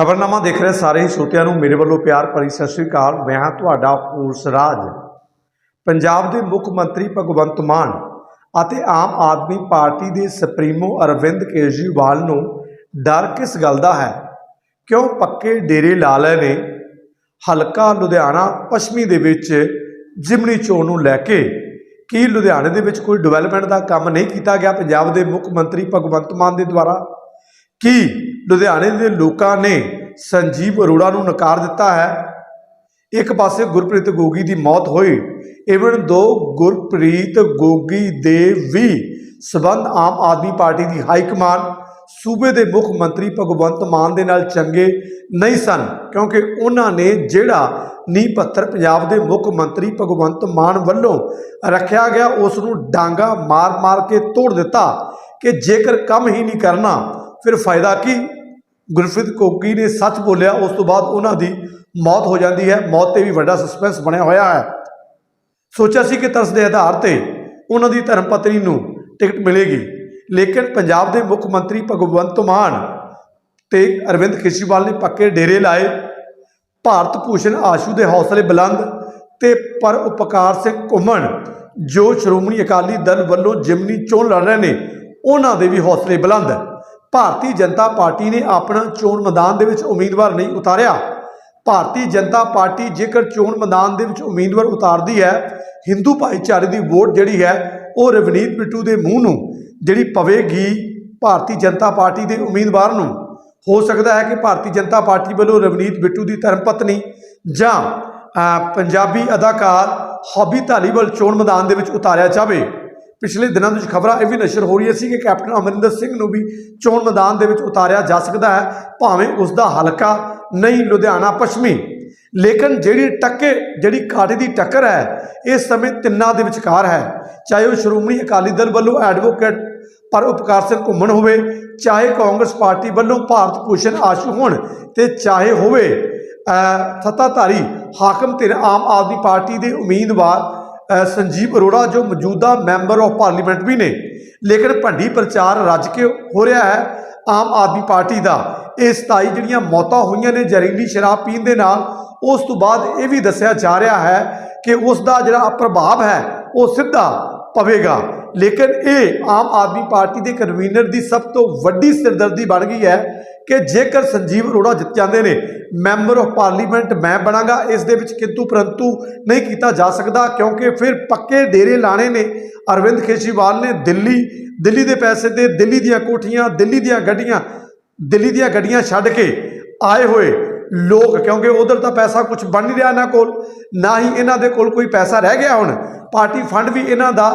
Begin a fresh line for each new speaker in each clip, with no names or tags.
ਖਬਰਨਾਮਾ ਦੇਖ ਰਹੇ ਸਾਰੇ ਹੀ ਸਰੋਤਿਆਂ ਨੂੰ ਮੇਰੇ ਵੱਲੋਂ ਪਿਆਰ ਭਰੀ ਸਤਿ ਸ੍ਰੀ ਅਕਾਲ। ਮੈਂ ਹਾਂ ਤੁਹਾਡਾ ਪੂਰਸ ਰਾਜ। ਪੰਜਾਬ ਦੇ ਮੁੱਖ ਮੰਤਰੀ ਭਗਵੰਤ ਮਾਨ ਅਤੇ ਆਮ ਆਦਮੀ ਪਾਰਟੀ ਦੇ ਸੁਪਰੀਮੋ ਅਰਵਿੰਦ ਕੇਜਰੀਵਾਲ ਨੂੰ ਡਰ ਕਿਸ ਗੱਲ ਦਾ ਹੈ? ਕਿਉਂ ਪੱਕੇ ਡੇਰੇ ਲਾ ਲਏ ਨੇ? ਹਲਕਾ ਲੁਧਿਆਣਾ ਪੱਛਮੀ ਦੇ ਵਿੱਚ ਜਿਮਨੀ ਚੋਣ ਨੂੰ ਲੈ ਕੇ ਕੀ ਲੁਧਿਆਣੇ ਦੇ ਵਿੱਚ ਕੋਈ ਡਿਵੈਲਪਮੈਂਟ ਦਾ ਕੰਮ ਨਹੀਂ ਕੀਤਾ ਗਿਆ ਪੰਜਾਬ ਦੇ ਮੁੱਖ ਮੰਤਰੀ ਭਗਵੰਤ ਮਾਨ ਦੇ ਦੁਆਰਾ? ਕੀ ਲੁਧਿਆਣੇ ਦੇ ਲੋਕਾਂ ਨੇ ਸੰਜੀਵ ਅਰੋੜਾ ਨੂੰ ਨਕਾਰ ਦਿੱਤਾ ਹੈ? ਇੱਕ ਪਾਸੇ ਗੁਰਪ੍ਰੀਤ ਗੋਗੀ ਦੀ ਮੌਤ ਹੋਈ, ਇਵਨ ਦੋ ਗੁਰਪ੍ਰੀਤ ਗੋਗੀ ਦੇ ਵੀ ਸਬੰਧ ਆਮ ਆਦਮੀ ਪਾਰਟੀ ਦੀ ਹਾਈ ਕਮਾਨ ਸੂਬੇ ਦੇ ਮੁੱਖ ਮੰਤਰੀ ਭਗਵੰਤ ਮਾਨ ਦੇ ਨਾਲ ਚੰਗੇ ਨਹੀਂ ਸਨ, ਕਿਉਂਕਿ ਉਹਨਾਂ ਨੇ ਜਿਹੜਾ ਨੀਂਹ ਪੱਥਰ ਪੰਜਾਬ ਦੇ ਮੁੱਖ ਮੰਤਰੀ ਭਗਵੰਤ ਮਾਨ ਵੱਲੋਂ ਰੱਖਿਆ ਗਿਆ, ਉਸ ਨੂੰ ਡਾਂਗਾ ਮਾਰ-ਮਾਰ ਕੇ ਤੋੜ ਦਿੱਤਾ ਕਿ ਜੇਕਰ ਕੰਮ ਹੀ ਨਹੀਂ ਕਰਨਾ ਫਿਰ ਫਾਇਦਾ ਕੀ? ਗੁਰਪ੍ਰੀਤ ਕੋਕੀ ਨੇ ਸੱਚ ਬੋਲਿਆ, ਉਸ ਤੋਂ ਬਾਅਦ ਉਹਨਾਂ ਦੀ ਮੌਤ ਹੋ ਜਾਂਦੀ ਹੈ, ਮੌਤ ਤੇ ਵੀ ਵੱਡਾ ਸਸਪੈਂਸ ਬਣਿਆ ਹੋਇਆ ਹੈ। ਸੋਚਿਆ ਸੀ ਕਿ ਤਰਸ ਦੇ ਆਧਾਰ ਤੇ ਉਹਨਾਂ ਦੀ ਧਰਮ ਪਤਨੀ ਨੂੰ ਟਿਕਟ ਮਿਲੇਗੀ, ਲੇਕਿਨ ਪੰਜਾਬ ਦੇ ਮੁੱਖ ਮੰਤਰੀ ਭਗਵੰਤ ਮਾਨ ਤੇ ਅਰਵਿੰਦ ਕੇਜਰੀਵਾਲ ਨੇ ਪੱਕੇ ਡੇਰੇ ਲਾਏ। ਭਾਰਤ ਭੂਸ਼ਣ ਆਸ਼ੂ ਦੇ ਹੌਸਲੇ ਬੁਲੰਦ ਤੇ ਪਰ ਉਪਕਾਰ ਸਿੰਘ ਘੁੰਮਣ, ਜੋ ਸ਼੍ਰੋਮਣੀ ਅਕਾਲੀ ਦਲ ਵੱਲੋਂ ਜਿਮਨੀ ਚੋਣ ਲੜ ਰਹੇ ਨੇ, ਉਹਨਾਂ ਦੇ ਵੀ ਹੌਸਲੇ ਬੁਲੰਦ। ਭਾਰਤੀ ਜਨਤਾ ਪਾਰਟੀ ਨੇ ਆਪਣਾ ਚੋਣ ਮੈਦਾਨ ਦੇ ਵਿੱਚ ਉਮੀਦਵਾਰ ਨਹੀਂ ਉਤਾਰਿਆ। ਭਾਰਤੀ ਜਨਤਾ ਪਾਰਟੀ ਜੇਕਰ ਚੋਣ ਮੈਦਾਨ ਦੇ ਵਿੱਚ ਉਮੀਦਵਾਰ ਉਤਾਰਦੀ ਹੈ, ਹਿੰਦੂ ਭਾਈਚਾਰੇ ਦੀ ਵੋਟ ਜਿਹੜੀ ਹੈ, ਉਹ ਰਵਨੀਤ ਬਿੱਟੂ ਦੇ ਮੂੰਹ ਨੂੰ, ਜਿਹੜੀ ਪਵੇਗੀ ਭਾਰਤੀ ਜਨਤਾ ਪਾਰਟੀ ਦੇ ਉਮੀਦਵਾਰ ਨੂੰ। ਹੋ ਸਕਦਾ ਹੈ ਕਿ ਭਾਰਤੀ ਜਨਤਾ ਪਾਰਟੀ ਵੱਲੋਂ ਰਵਨੀਤ ਬਿੱਟੂ ਦੀ ਧਰਮ ਪਤਨੀ ਜਾਂ ਪੰਜਾਬੀ ਅਦਾਕਾਰ ਹੌਬੀ ਧਾਲੀਵਾਲ ਚੋਣ ਮੈਦਾਨ ਦੇ ਵਿੱਚ ਉਤਾਰਿਆ ਜਾਵੇ। ਪਿਛਲੇ ਦਿਨਾਂ ਵਿੱਚ ਖਬਰਾਂ ਇਹ ਵੀ ਨਸ਼ਰ ਹੋ ਰਹੀਆਂ ਸੀ ਕਿ ਕੈਪਟਨ ਅਮਰਿੰਦਰ ਸਿੰਘ ਨੂੰ ਵੀ ਚੋਣ ਮੈਦਾਨ ਦੇ ਵਿੱਚ ਉਤਾਰਿਆ ਜਾ ਸਕਦਾ ਹੈ, ਭਾਵੇਂ ਉਸ ਦਾ ਹਲਕਾ ਨਹੀਂ ਲੁਧਿਆਣਾ ਪੱਛਮੀ। ਲੇਕਿਨ ਜਿਹੜੀ ਟੱਕੇ, ਜਿਹੜੀ ਕਾਟੇ ਦੀ ਟੱਕਰ ਹੈ ਇਸ ਸਮੇਂ ਤਿੰਨਾਂ ਦੇ ਵਿਚਕਾਰ ਹੈ। ਚਾਹੇ ਉਹ ਸ਼੍ਰੋਮਣੀ ਅਕਾਲੀ ਦਲ ਵੱਲੋਂ ਐਡਵੋਕੇਟ ਪਰ ਉਪਕਾਰ ਸਿੰਘ ਘੁੰਮਣ ਹੋਵੇ, ਚਾਹੇ ਕਾਂਗਰਸ ਪਾਰਟੀ ਵੱਲੋਂ ਭਾਰਤ ਭੂਸ਼ਣ ਆਸ਼ੂ ਹੋਣ ਤੇ ਚਾਹੇ ਹੋਵੇ ਸੱਤਾਧਾਰੀ ਹਾਕਮ ਧਿਰ ਆਮ ਆਦਮੀ ਪਾਰਟੀ ਦੇ ਉਮੀਦਵਾਰ ਸੰਜੀਵ ਅਰੋੜਾ ਜੋ ਮੌਜੂਦਾ ਮੈਂਬਰ ਆਫ ਪਾਰਲੀਮੈਂਟ ਵੀ ਨੇ। ਲੇਕਿਨ ਭੰਡੀ ਪ੍ਰਚਾਰ ਰੱਜ ਕੇ ਹੋ ਰਿਹਾ ਹੈ ਆਮ ਆਦਮੀ ਪਾਰਟੀ ਦਾ। ਇਹ 27 ਜਿਹੜੀਆਂ ਮੌਤਾਂ ਹੋਈਆਂ ਨੇ ਜ਼ਹਿਰੀਲੀ ਸ਼ਰਾਬ ਪੀਣ ਦੇ ਨਾਲ, ਉਸ ਤੋਂ ਬਾਅਦ ਇਹ ਵੀ ਦੱਸਿਆ ਜਾ ਰਿਹਾ ਹੈ ਕਿ ਉਸ ਦਾ ਜਿਹੜਾ ਪ੍ਰਭਾਵ ਹੈ, ਉਹ ਸਿੱਧਾ ਪਵੇਗਾ। ਲੇਕਿਨ ਇਹ ਆਮ ਆਦਮੀ ਪਾਰਟੀ ਦੇ ਕਨਵੀਨਰ ਦੀ ਸਭ ਤੋਂ ਵੱਡੀ ਸਿਰਦਰਦੀ ਬਣ ਗਈ ਹੈ ਕਿ ਜੇਕਰ ਸੰਜੀਵ ਅਰੋੜਾ ਜਿੱਤ ਜਾਂਦੇ ਨੇ ਮੈਂਬਰ ਆਫ ਪਾਰਲੀਮੈਂਟ ਮੈਂ ਬਣਾਂਗਾ, ਇਸ ਦੇ ਵਿੱਚ ਕਿੰਤੂ ਪਰੰਤੂ ਨਹੀਂ ਕੀਤਾ ਜਾ ਸਕਦਾ, ਕਿਉਂਕਿ ਫਿਰ ਪੱਕੇ ਡੇਰੇ ਲਾਣੇ ਨੇ। ਅਰਵਿੰਦ ਕੇਜਰੀਵਾਲ ਨੇ ਦਿੱਲੀ ਦਿੱਲੀ ਦੇ ਪੈਸੇ ਤੇ ਦਿੱਲੀ ਦੀਆਂ ਕੋਠੀਆਂ, ਦਿੱਲੀ ਦੀਆਂ ਗੱਡੀਆਂ, ਦਿੱਲੀ ਦੀਆਂ ਗੱਡੀਆਂ ਛੱਡ ਕੇ ਆਏ ਹੋਏ ਲੋਕ, ਕਿਉਂਕਿ ਉਧਰ ਤਾਂ ਪੈਸਾ ਕੁਝ ਬਣ ਨਹੀਂ ਰਿਹਾ ਇਹਨਾਂ ਕੋਲ, ਨਾ ਹੀ ਇਹਨਾਂ ਦੇ ਕੋਲ ਕੋਈ ਪੈਸਾ ਰਹਿ ਗਿਆ ਹੁਣ। ਪਾਰਟੀ ਫੰਡ ਵੀ ਇਹਨਾਂ ਦਾ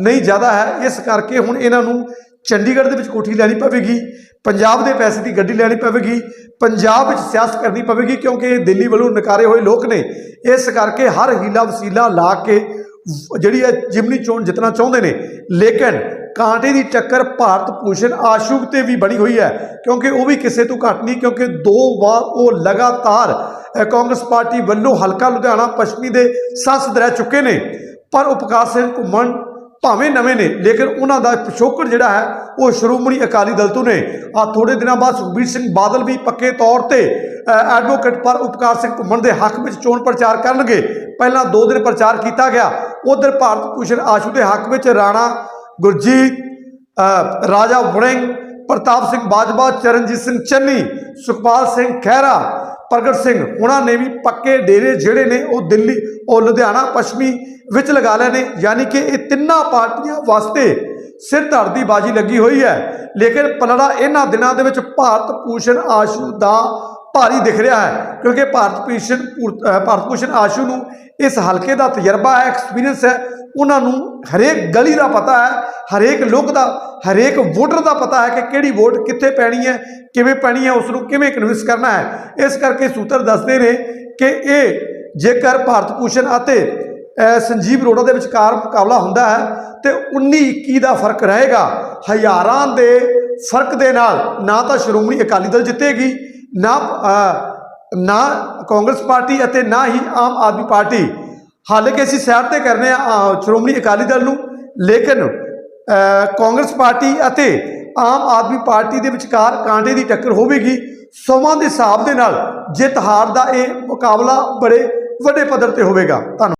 ਨਹੀਂ ਜ਼ਿਆਦਾ ਹੈ, ਇਸ ਕਰਕੇ ਹੁਣ ਇਹਨਾਂ ਨੂੰ ਚੰਡੀਗੜ੍ਹ ਦੇ ਵਿੱਚ ਕੋਠੀ ਲੈਣੀ ਪਵੇਗੀ, ਪੰਜਾਬ ਦੇ ਪੈਸੇ ਦੀ ਗੱਡੀ ਲੈਣੀ ਪਵੇਗੀ, ਪੰਜਾਬ ਵਿੱਚ ਸਿਆਸਤ ਕਰਨੀ ਪਵੇਗੀ ਕਿਉਂਕਿ ਇਹ ਦਿੱਲੀ ਵੱਲੋਂ ਨਕਾਰੇ ਹੋਏ ਲੋਕ ਨੇ। ਇਸ ਕਰਕੇ ਹਰ ਹੀਲਾ ਵਸੀਲਾ ਲਾ ਕੇ ਜਿਹੜੀ ਹੈ ਜਿਮਨੀ ਚੋਣ ਜਿੱਤਣਾ ਚਾਹੁੰਦੇ ਨੇ। ਲੇਕਿਨ ਕਾਂਟੇ ਦੀ ਟੱਕਰ ਭਾਰਤ ਭੂਸ਼ਣ ਆਸ਼ੂਕ ਤੇ ਵੀ ਬਣੀ ਹੋਈ ਹੈ, ਕਿਉਂਕਿ ਉਹ ਵੀ ਕਿਸੇ ਤੋਂ ਘੱਟ ਨਹੀਂ, ਕਿਉਂਕਿ ਦੋ ਵਾਰ ਉਹ ਲਗਾਤਾਰ ਕਾਂਗਰਸ ਪਾਰਟੀ ਵੱਲੋਂ ਹਲਕਾ ਲੁਧਿਆਣਾ, ਪੱਛਮੀ ਦੇ ਸੰਸਦ ਰਹਿ ਚੁੱਕੇ ਨੇ। ਪਰ ਉਪਕਾਰ ਸਿੰਘ ਘੁੰਮਣ ਭਾਵੇਂ ਨਵੇਂ ਨੇ, ਲੇਕਿਨ ਉਹਨਾਂ ਦਾ ਪਿਛੋਕੜ ਜਿਹੜਾ ਹੈ, ਉਹ ਸ਼੍ਰੋਮਣੀ ਅਕਾਲੀ ਦਲ ਤੋਂ ਨੇ। ਆ ਥੋੜੇ ਦਿਨਾਂ ਬਾਅਦ ਸੁਖਬੀਰ ਸਿੰਘ ਬਾਦਲ ਵੀ ਪੱਕੇ ਤੌਰ ਤੇ ਐਡਵੋਕੇਟ ਪਰ ਉਪਕਾਰ ਸਿੰਘ ਘੁੰਮਣ ਦੇ ਹੱਕ ਵਿੱਚ ਚੋਣ ਪ੍ਰਚਾਰ ਕਰਨਗੇ। ਪਹਿਲਾਂ ਦੋ ਦਿਨ ਪ੍ਰਚਾਰ ਕੀਤਾ ਗਿਆ। ਉਧਰ ਭਾਰਤ ਭੂਸ਼ਣ ਆਸ਼ੂ ਦੇ ਹੱਕ ਵਿੱਚ ਰਾਣਾ ਗੁਰਜੀਤ ਰਾਜਾ ਵੜਿੰਗ, ਪ੍ਰਤਾਪ ਸਿੰਘ ਬਾਜਵਾ, ਚਰਨਜੀਤ ਸਿੰਘ ਚੰਨੀ, ਸੁਖਪਾਲ ਸਿੰਘ ਖਹਿਰਾ ਪ੍ਰਗਟ ਸਿੰਘ, ਉਹਨਾਂ ਨੇ ਵੀ ਪੱਕੇ ਡੇਰੇ ਜਿਹੜੇ ਨੇ ਉਹ ਦਿੱਲੀ ਉਹ ਲੁਧਿਆਣਾ ਪੱਛਮੀ ਵਿੱਚ ਲਗਾ ਲਏ ਨੇ, ਯਾਨੀ ਕਿ ਇਹ ਤਿੰਨਾਂ ਪਾਰਟੀਆਂ ਵਾਸਤੇ ਸਿਰ ਧੜ ਦੀ ਬਾਜੀ ਲੱਗੀ ਹੋਈ ਹੈ। ਲੇਕਿਨ ਪਲੜਾ ਇਹਨਾਂ ਦਿਨਾਂ ਦੇ ਵਿੱਚ ਭਾਰਤ ਭੂਸ਼ਣ ਆਸ਼ੂ ਦਾ ਭਾਰੀ ਦਿਖ ਰਿਹਾ ਹੈ, ਕਿਉਂਕਿ ਭਾਰਤ ਭੂਸ਼ਣ ਪੂਰ- ਭਾਰਤ ਭੂਸ਼ਣ ਆਸ਼ੂ ਨੂੰ ਇਸ ਹਲਕੇ ਦਾ ਤਜਰਬਾ ਹੈ ਐਕਸਪੀਰੀਅੰਸ ਹੈ। ਉਹਨਾਂ ਨੂੰ ਹਰੇਕ ਗਲੀ ਦਾ ਪਤਾ ਹੈ, ਹਰੇਕ ਲੋਕ ਦਾ, ਹਰੇਕ ਵੋਟਰ ਦਾ ਪਤਾ ਹੈ ਕਿ ਕਿਹੜੀ ਵੋਟ ਕਿੱਥੇ ਪੈਣੀ ਹੈ, ਕਿਵੇਂ ਪੈਣੀ ਹੈ ਉਸ ਨੂੰ ਕਿਵੇਂ ਕਨਵਿੰਸ ਕਰਨਾ ਹੈ। ਇਸ ਕਰਕੇ ਸੂਤਰ ਦੱਸਦੇ ਨੇ ਕਿ ਇਹ ਜੇਕਰ ਭਾਰਤ ਭੂਸ਼ਣ ਅਤੇ ਸੰਜੀਵ ਅਰੋੜਾ ਦੇ ਵਿਚਕਾਰ ਮੁਕਾਬਲਾ ਹੁੰਦਾ ਹੈ, ਤੇ 19 21 ਦਾ ਫ਼ਰਕ ਰਹੇਗਾ। ਹਜ਼ਾਰਾਂ ਦੇ ਫ਼ਰਕ ਦੇ ਨਾਲ ਨਾ ਤਾਂ ਸ਼੍ਰੋਮਣੀ ਅਕਾਲੀ ਦਲ ਜਿੱਤੇਗੀ, ਨਾ ਨਾ ਕਾਂਗਰਸ ਪਾਰਟੀ ਅਤੇ ਨਾ ਹੀ ਆਮ ਆਦਮੀ ਪਾਰਟੀ। ਹਾਲਾਂਕਿ ਅਸੀਂ ਸੈਰ ਤੇ ਕਰਨੇ ਆ ਸ਼੍ਰੋਮਣੀ ਅਕਾਲੀ ਦਲ ਨੂੰ। ਲੇਕਿਨ ਕਾਂਗਰਸ ਪਾਰਟੀ ਅਤੇ ਆਮ ਆਦਮੀ ਪਾਰਟੀ ਦੇ ਵਿਚਕਾਰ ਕਾਂਟੇ ਦੀ ਟੱਕਰ ਹੋਵੇਗੀ। ਸਮਾਂ ਦੇ ਹਿਸਾਬ ਦੇ ਨਾਲ ਜਿੱਤ ਹਾਰ ਦਾ ਇਹ ਮੁਕਾਬਲਾ ਬੜੇ ਵੱਡੇ ਪੱਧਰ ਤੇ ਹੋਵੇਗਾ। ਧੰਨਵਾਦ।